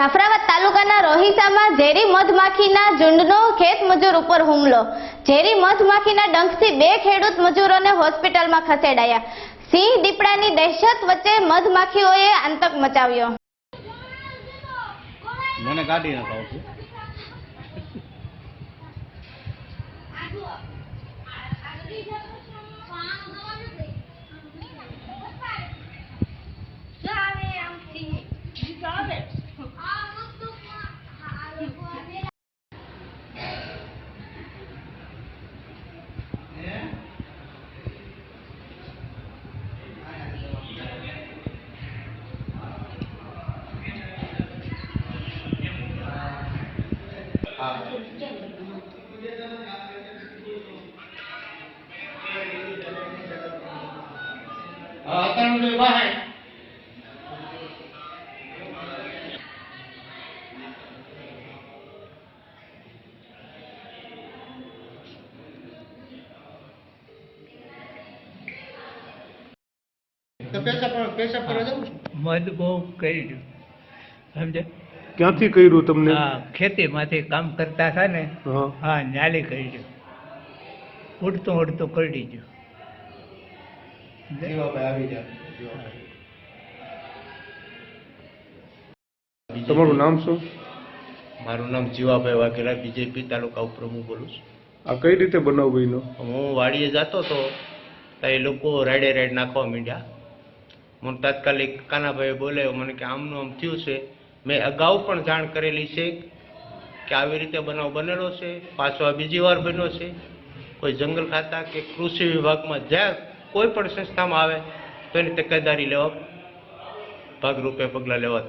જાફરાબાદ તાલુકાના રોહિસામાં ઝેરી મધમાખીના ઝુંડનો ખેત મજૂર ઉપર હુમલો. ઝેરી મધમાખીના ડંખથી બે ખેડૂત મજૂરોને હોસ્પિટલમાં ખસેડાયા. સિંહ દીપડાની દહેશત વચ્ચે મધમાખીઓએ આતંક મચાવ્યો. મને કાઢી નખાવ છું તો પેશાબ કરવા- પેશાબ કરવા જવું છે મધ બહુ કર્યું સમજે ક્યાંથી કર્યું તમને? ખેતીમાંથી કામ કરતા હતા ને હા. ન્યાલી કર્યું. ઉડતું ઉડતું કરી આવી તમારું નામ શું? મારું નામ જીવાભાઈ વાઘેલા બીજેપી તાલુકા ઉપપ્રમુખ બોલું છું. આ કઈ રીતે બનાવ બન્યો? હું વાડીએ જતો હતો તો એ લોકો રાડે રાઈડ નાખવા માંડ્યા. મને તાત્કાલિક કાનાભાઈએ બોલાવ્યો મને કે આમનું આમ થયું છે. મેં અગાઉ પણ જાણ કરેલી છે કે આવી રીતે બનાવ બનેલો છે, પાછો આ બીજી વાર બન્યો છે. કોઈ જંગલ ખાતા કે કૃષિ વિભાગમાં જ્યાં કોઈ પણ સંસ્થામાં આવે તો એની તકેદારી લેવા ભાગરૂપે પગલાં લેવા